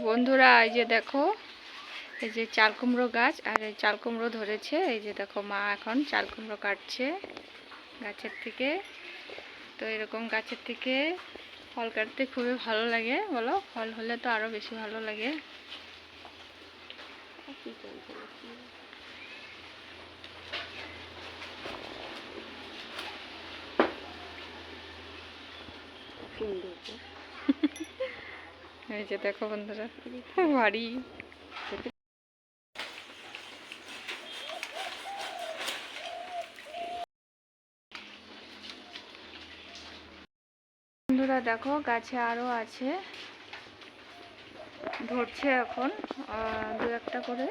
বন্ধুরা, এই যে দেখো, এই যে চাল কুমড়ো গাছ, আর এই চাল কুমড়ো ধরেছে। এই যে দেখো, মা এখন চাল কুমড়ো কাটছে গাছের থেকে। তো এরকম গাছের থেকে ফল কাটতে খুবই ভালো লাগে, বলো? ফল হলে তো আরও বেশি ভালো লাগে। এই যে দেখো বন্ধুরা, বাড়ি। বন্ধুরা দেখো, গাছে আরও আছে। ধরছে এখন দু একটা করে।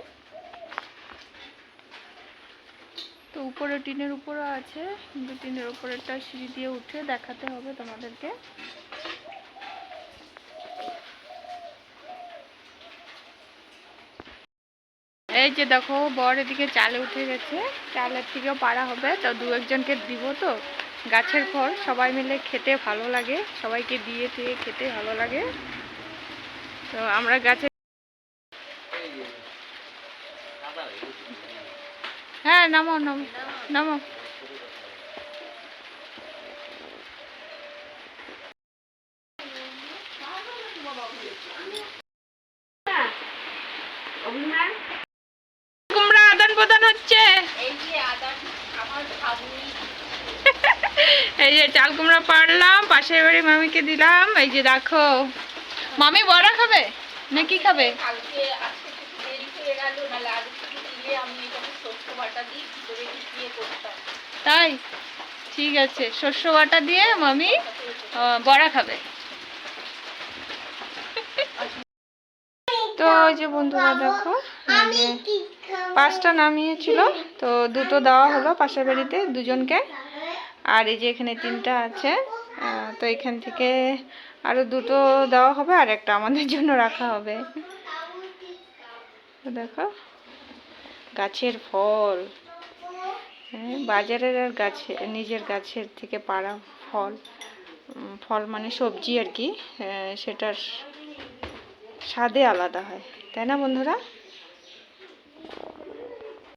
তো উপরে টিনের উপরও আছে কিন্তু টিনের উপরেরটা সিঁড়ি দিয়ে উঠে দেখাতে হবে তোমাদেরকে। এই যে দেখো, বর এদিকে চালে উঠে গেছে। চালের থেকেও পাড়া হবে। তো দু একজনকে দিব তো। গাছের ফল, সবাই মিলে খেতে ভালো লাগে। সবাইকে দিয়ে দিয়ে খেতে ভালো লাগে। তো আমরা গাছে হ্যাঁ নামো নামো নামো। হচ্ছে? এই যে চাল কুমড়া পারলাম পাশের বাড়ি মামিকে দিলাম। এই যে দেখো মামি বড়া খাবে? না কি খাবে তাই? ঠিক আছে শস্য বাটা দিয়ে মামি বড়া খাবে। তো ওই যে বন্ধুরা দেখো পাঁচটা নামিয়েছিল তো দুটো দেওয়া হলো পাশের বাড়িতে দুজনকে। আর এই যে এখানে তিনটা আছে তো এখান থেকে আরও দুটো দেওয়া হবে আর একটা আমাদের জন্য রাখা হবে। দেখো গাছের ফল। হ্যাঁ বাজারের আর গাছে নিজের গাছের থেকে পাড়া ফল। ফল মানে সবজি আর কি সেটার স্বাদে আলাদা হয়। তাই না বন্ধুরা?